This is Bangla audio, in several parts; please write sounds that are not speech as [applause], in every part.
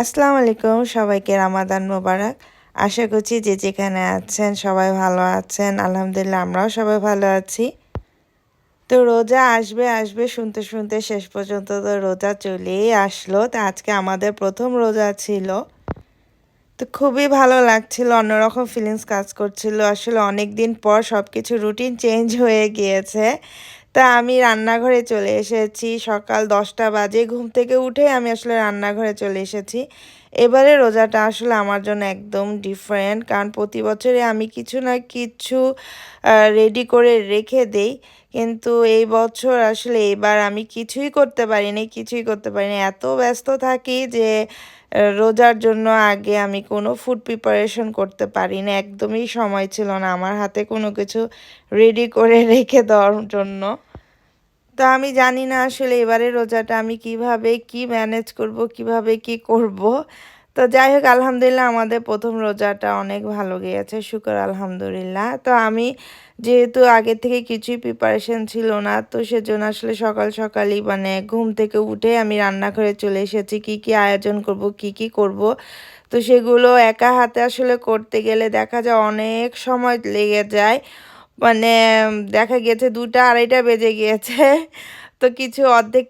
আসসালামু আলাইকুম, সবাইকে রামাদান মোবারক। আশা করছি যে যেখানে আছেন সবাই ভালো আছেন। আলহামদুলিল্লাহ আমরাও সবাই ভালো আছি। তো রোজা আসবে আসবে শুনতে শুনতে শেষ পর্যন্ত তো রোজা চলেই আসলো। তো আজকে আমাদের প্রথম রোজা ছিল। তো খুবই ভালো লাগছিল, অন্যরকম ফিলিংস কাজ করছিল। আসলে অনেক দিন পর সব কিছু রুটিন চেঞ্জ হয়ে গিয়েছে। তা আমি রান্নাঘরে চলে এসেছি। সকাল দশটা বাজে, ঘুম থেকে উঠে আমি আসলে রান্নাঘরে চলে এসেছি। এবারে রোজাটা আসলে আমার জন্য একদম ডিফারেন্ট কারণ প্রতি বছরে আমি কিছু না কিছু রেডি করে রেখে দেই। কিন্তু এই বছর আসলে এবার আমি কিছুই করতে পারিনি, কিছুই করতে পারিনি। এত ব্যস্ত থাকি যে, রোজার জন্য আগে আমি কোনো ফুড প্রিপারেশন করতে পারি না একদমই সময় ছিল না আমার হাতে কোনো কিছু রেডি করে রেখে দেওয়ার জন্য। তো আমি জানি না আসলে এবারে রোজাটা আমি কীভাবে কি ম্যানেজ করব, কীভাবে কি করব। তো যাই হোক, আলহামদুলিল্লাহ আমাদের প্রথম রোজাটা অনেক ভালো গিয়েছে, শুকর আলহামদুলিল্লাহ। তো আমি যেহেতু আগে থেকে কিছুই প্রিপারেশন ছিল না, তো সেজন্য আসলে সকাল সকালই মানে ঘুম থেকে উঠে আমি রান্না করে চলে এসেছি, কি কি আয়োজন করব, কি কি করব। তো সেগুলো একা হাতে আসলে করতে গেলে দেখা যায় অনেক সময় লেগে যায়। মানে দেখা গিয়েছে দুটা আড়াইটা বেজে গিয়েছে। তো কিছু অর্ধেক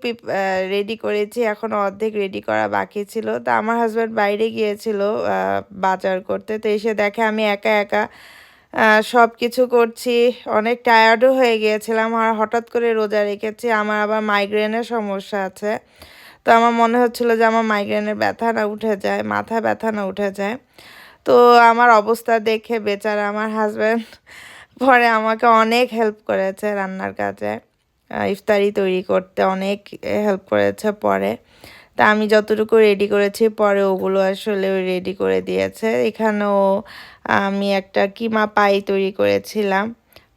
রেডি করেছি, এখন অর্ধেক রেডি করা বাকি ছিল। তো আমার হাজব্যান্ড বাইরে গিয়েছিল বাজার করতে। তো এসে দেখে আমি একা একা সব কিছু করছি। অনেক টায়ার্ডও হয়ে গিয়েছিলাম। আর হঠাৎ করে রোজা রেখেছি। আমার আবার মাইগ্রেনের সমস্যা আছে। তো আমার মনে হচ্ছিল যে আমার মাইগ্রেনের ব্যথা না উঠে যায়, মাথা ব্যথা না উঠে যায়। তো আমার অবস্থা দেখে বেচারা আমার হাজব্যান্ড পরে আমাকে অনেক হেল্প করেছে রান্নার কাজে। ইফতারি তৈরি করতে অনেক হেল্প করেছে পরে। তা আমি যতটুকু রেডি করেছি পরে ওগুলো আসলে রেডি করে দিয়েছে। এখানেও আমি একটা কিমা পাই তৈরি করেছিলাম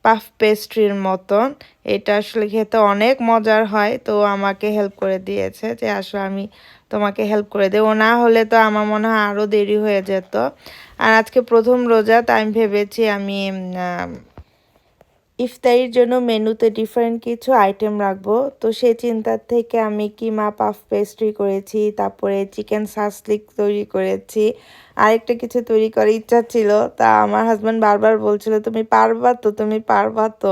পাফ পেস্ট্রির মতন। এটা আসলে খেতে অনেক মজার হয়, তো আমাকে হেল্প করে দিয়েছে যে আসলে আমি তোমাকে হেল্প করে দেবো। না হলে তো আমার মনে হয় আরও দেরি হয়ে যেত। আর আজকে প্রথম রোজা, তাই আমি ভেবেছি আমি ইফতারির জন্য মেনুতে ডিফারেন্ট কিছু আইটেম রাখব। তো সেই চিন্তার থেকে আমি কিমা পাফ পেস্ট্রি করেছি, তারপরে চিকেন সাসলিক তৈরি করেছি, আরেকটা কিছু তৈরি করার ইচ্ছা ছিল। তা আমার হাজব্যান্ড বারবার বলছিল, তুমি পারবা তো, তুমি পারবা তো।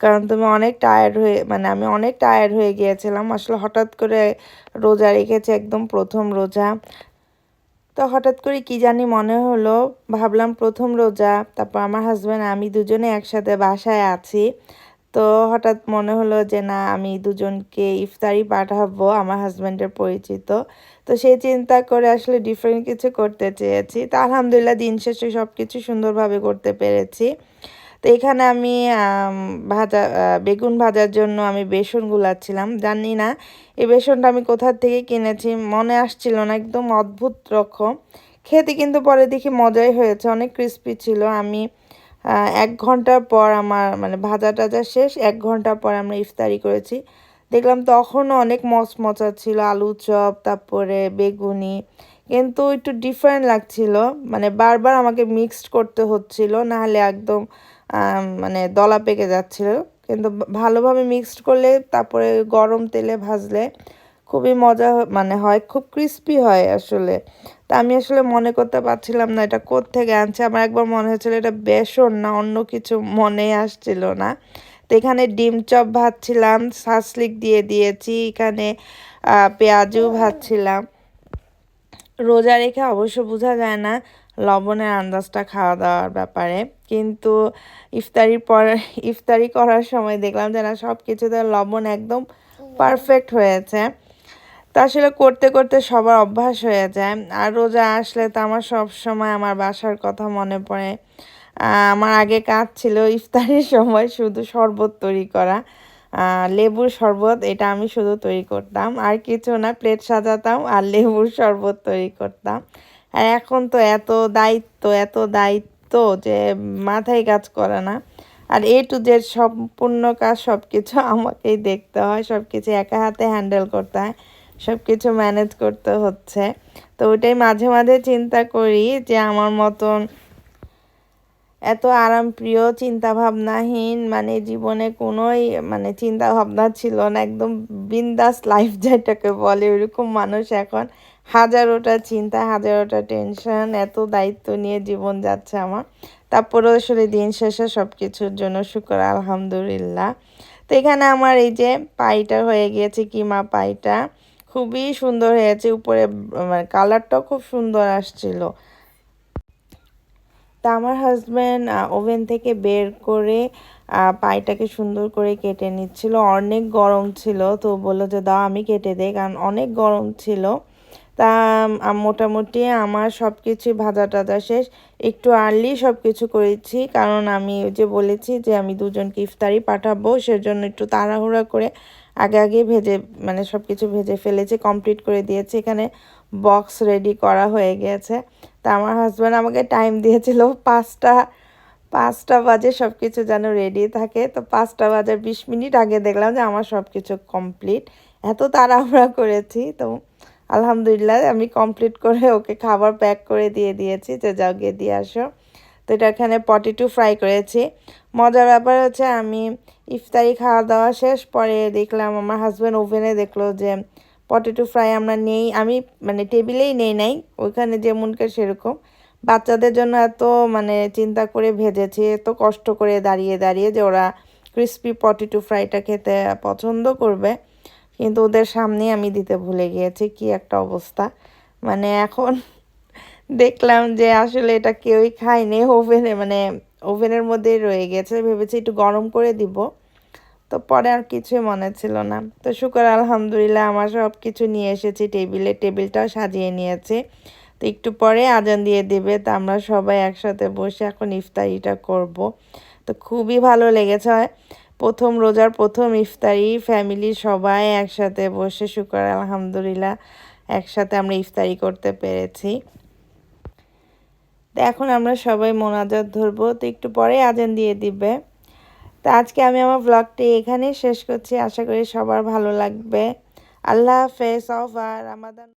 কারণ তুমি অনেক টায়ার্ড হয়ে মানে আমি অনেক টায়ার্ড হয়ে গিয়েছিলাম। আসলে হঠাৎ করে রোজা রেখেছে একদম প্রথম রোজা। তো হঠাৎ করে কি জানি মনে হলো, ভাবলাম প্রথম রোজা, তারপর আমার হাজব্যান্ড আমি দুজনে একসাথে বাসায় আছি। তো হঠাৎ মনে হলো যে না, আমি দুজনকে ইফতারি পাঠাবো, আমার হাজব্যান্ডের পরিচিত। তো সেই চিন্তা করে আসলে ডিফারেন্ট কিছু করতে চেয়েছি। তো আলহামদুলিল্লাহ, দিন শেষে সব কিছু সুন্দরভাবে করতে পেরেছি। তো এখানে আমি ভাজা বেগুন ভাজার জন্য আমি বেসন গুলাচ্ছিলাম, জানি না। এই বেসনটা আমি কোথার থেকে কিনেছি মনে আসছিল না, একদম অদ্ভুত রকম। খেতে কিন্তু পরে দেখি মজাই হয়েছে, অনেক ক্রিস্পি ছিল। আমি এক ঘণ্টার পর আমার মানে ভাজা টাজা শেষ, এক ঘণ্টা পর আমরা ইফতারি করেছি। দেখলাম তখনও অনেক মচমচা ছিল, আলু চপ, তারপরে বেগুনি। কিন্তু একটু ডিফারেন্ট লাগছিল মানে বারবার আমাকে মিক্সড করতে হচ্ছিল, নাহলে একদম মানে দলা পেকে যাচ্ছিল। কিন্তু ভালোভাবে মিক্সড করলে, তারপরে গরম তেলে ভাজলে খুবই মজা মানে হয়, খুব ক্রিস্পি হয় আসলে। তা আমি আসলে মনে করতে পারছিলাম না এটা থেকে আনছে। আমার একবার মনে হচ্ছিল এটা বেসন না অন্য কিছু, মনে আসছিল না। তো এখানে ডিম চপ ভাজছিলাম সাসলিক দিয়ে দিয়েছি, এখানে পেঁয়াজও ভাজছিলাম। রোজা রেখে অবশ্য বোঝা যায় না লবণের আন্দাজটা খাওয়া দাওয়ার ব্যাপারে। কিন্তু ইফতারির পর, ইফতারি করার সময় দেখলাম যে না সব কিছুতে লবণ একদম পারফেক্ট হয়েছে। তা আসলে করতে করতে সবার অভ্যাস হয়ে যায়। আর রোজা আসলে তো আমার সব সময় আমার বাসার কথা মনে পড়ে। আমার আগে কাজ ছিল ইফতারির সময় শুধু শরবত তৈরি করা। লেবুর শরবত, এটা আমি শুধু তৈরি করতাম। আর কিছু না, প্লেট সাজাতাম আর লেবুর শরবত তৈরি করতাম। আর এখন তো এত দায়িত্ব এত দায়িত্ব যে মাথায় কাজ করে না। আর এ টু জেড সম্পূর্ণ কাজ সব কিছু আমাকেই দেখতে হয় সব কিছু একা হাতে হ্যান্ডেল করতে হয় সব কিছু ম্যানেজ করতে হচ্ছে। তো ওটাই মাঝে মাঝে চিন্তা করি যে আমার মতন এত আরাম আরামপ্রিয়, চিন্তাভাবনাহীন মানে জীবনে কোনোই মানে চিন্তা ভাবনা ছিল না, একদম বিন্দাস লাইফ যেটাকে বলে, ওইরকম মানুষ এখন। হাজারোটা চিন্তা, হাজারোটা টেনশন এত দায়িত্ব নিয়ে জীবন যাচ্ছে আমার। তারপরেও আসলে দিন শেষে সব কিছুর জন্য শুকর, আলহামদুলিল্লাহ। তো এখানে আমার এই যে পাইটা হয়ে গিয়েছে, কিমা পাইটা, খুবই সুন্দর হয়েছে। উপরে মানে কালারটাও খুব সুন্দর আসছিল। তা আমার হাজব্যান্ড ওভেন থেকে বের করে পাইটাকে সুন্দর করে কেটে নিচ্ছিল। অনেক গরম ছিল, তো বলল যে, দাও, আমি কেটে দেই। কারণ অনেক গরম ছিল। তা মোটামুটি আমার সব কিছু ভাজা টাজা শেষ। একটু আর্লি সব কিছু করেছি, কারণ আমি যে বলেছি যে, আমি দুজনকে ইফতারি পাঠাবো, সেজন্য একটু তাড়াহুড়া করে আগে আগে ভেজে মানে সব কিছু ভেজে ফেলেছি কমপ্লিট করে দিয়েছি। এখানে বক্স রেডি করা হয়ে গিয়েছে তা আমার হাজব্যান্ড আমাকে টাইম দিয়েছিল পাঁচটা পাঁচটা বাজে সব কিছু যেন রেডি থাকে। তো পাঁচটা বাজার বিশ মিনিট আগে দেখলাম যে আমার সব কিছু কমপ্লিট এত তাড়াহুড়া করেছি, তো আলহামদুলিল্লাহ আমি কমপ্লিট করে ওকে খাবার প্যাক করে দিয়ে দিয়েছি। যে যাও গিয়ে দিয়ে আসো। তো এটা এখানে পটেটো ফ্রাই করেছি। মজার ব্যাপার হচ্ছে আমি ইফতারি খাওয়া দাওয়া শেষ, পরে দেখলাম আমার হাজব্যান্ড ওভেনে দেখল যে পটেটো ফ্রাই আমরা নেই, আমি মানে টেবিলেই নেই নাই, ওইখানে যেমনকে সেরকম। বাচ্চাদের জন্য এত মানে চিন্তা করে ভেজেছি, এত কষ্ট করে দাঁড়িয়ে দাঁড়িয়ে যে ওরা ক্রিস্পি পটেটো ফ্রাইটা খেতে পছন্দ করবে। কিন্তু ওদের সামনে আমি দিতে ভুলে গিয়েছি, কি একটা অবস্থা। মানে এখন [laughs] দেখলাম যে আসলে এটা কেউই খায়নি, ওভেনে মানে ওভেনের মধ্যেই রয়ে গেছে। ভেবেছি একটু গরম করে দিব। তো পরে আর কিছুই মনে ছিল না। তো শুকর আলহামদুলিল্লাহ আমার সব কিছু নিয়ে এসেছি, টেবিলে টেবিলটাও সাজিয়ে নিয়েছে। তো একটু পরে আজান দিয়ে দেবে, তো আমরা সবাই একসাথে বসে এখন ইফতারিটা করব। তো খুবই ভালো লেগেছে প্রথম রোজার প্রথম ইফতারি ফ্যামিলি সবাই একসাথে বসে শুকর আলহামদুলিল্লাহ একসাথে আমরা ইফতারি করতে পেরেছি। তো এখন আমরা সবাই মোনাজাত ধরবো, তো একটু পরে আজান দিয়ে দিবে। তো আজকে আমি আমার ব্লগটি এখানেই শেষ করছি। আশা করি সবার ভালো লাগবে। আল্লাহ হাফেজ অফ আর আমাদের